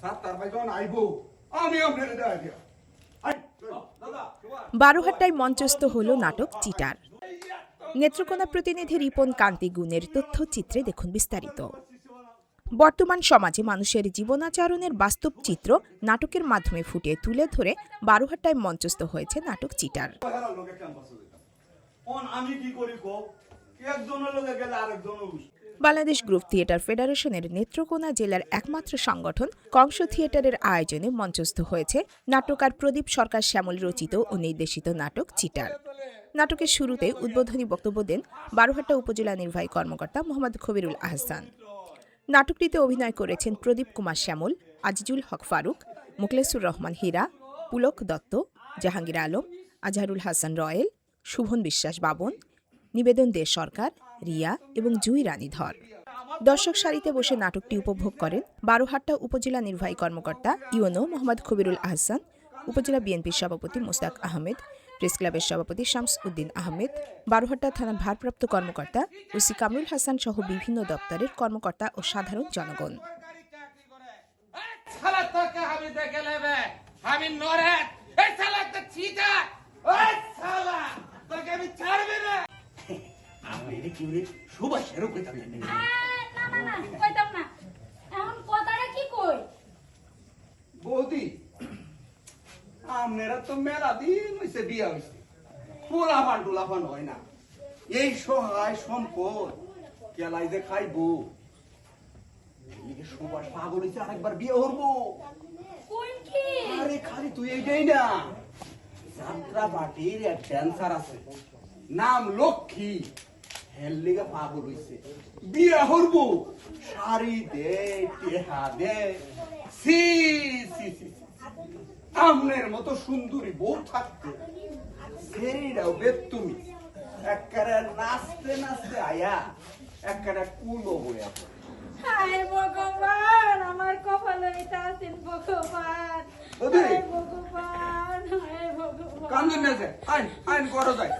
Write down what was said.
সাতটার ভাই যখন আইবো আমি আপনার দেয়া। দিয়া বারোহাট্টায় মঞ্চস্থ হল নাটক চিটার। নেত্রকোনা প্রতিনিধি রিপন কান্তি গুণের তথ্যচিত্রে দেখুন বিস্তারিত। বর্তমান সমাজে মানুষের জীবনাচরণের বাস্তব চিত্র নাটকের মাধ্যমে ফুটিয়ে তুলে ধরে বারোহাট্টায় মঞ্চস্থ হয়েছে নাটক চিটার। বাংলাদেশ গ্রুপ থিয়েটার ফেডারেশনের নেত্রকোনা জেলার একমাত্র সংগঠন, কংস থিয়েটারের আয়োজনে মঞ্চস্থ হয়েছে নাট্যকার প্রদীপ সরকার শ্যামল রচিত ও নির্দেশিত নাটক চিটার। নাটকের শুরুতে উদ্বোধনী বক্তব্য দেন বারোহাট্টা উপজেলা নির্বাহী কর্মকর্তা মোহাম্মদ খবিরুল আহসান। নাটকটিতে অভিনয় করেছেন প্রদীপ কুমার শ্যামল, আজিজুল হক ফারুক, মুখলেসুর রহমান হীরা, পুলক দত্ত, জাহাঙ্গীর আলম, আজহারুল হাসান রয়েল, শুভন বিশ্বাস বাবন নিবেদন দে সরকার, রিয়া এবং জুই রানী ধর দর্শক সারিতে বসে নাটকটি উপভোগ করেন বারোহাট্টা উপজেলা নির্বাহী কর্মকর্তা ইউনো মোহাম্মদ খবিরুল আহসান, উপজেলা বিএনপির সভাপতি মোস্তাক আহমেদ, প্রেস ক্লাবের সভাপতি শামস উদ্দিন আহমেদ, বারোহাট্টা থানার ভারপ্রাপ্ত কর্মকর্তা ওসি কামরুল হাসান সহ বিভিন্ন দপ্তরের কর্মকর্তা ও সাধারণ জনগণ। কইতাম না না কইতাম না। এখন কথাটা কি কই? বৌদি তো মেলা দিন বিয়া পোলাপান টোলাপান হয় না। এই সহায় সম্পদ কেলাই যে খাইবো। এদিকে সুভাষ পাগল হয়েছে আরেকবার বিয়ে করব। আরে খালি তুই এইটাই না। যাত্রা পার্টির এক ড্যান্সার আছে। নাম লক্ষ্মী। হেল লিগে পাগল হইছে। বিয়া হরব। শাড়ি দে টেহা দে। C C C. আমনের মতো সুন্দরী বউ থাকতে। সেইটাও বেদ তুমি। একবারে নাচতে নাচতে আয়া একবারে কুলো পড়ে। হায় ভগবান আমার কপালে এটা আছেন ভগবান। হায় ভগবান হায় ভগবান। কান্দন না যায় আইন আইন করো যায়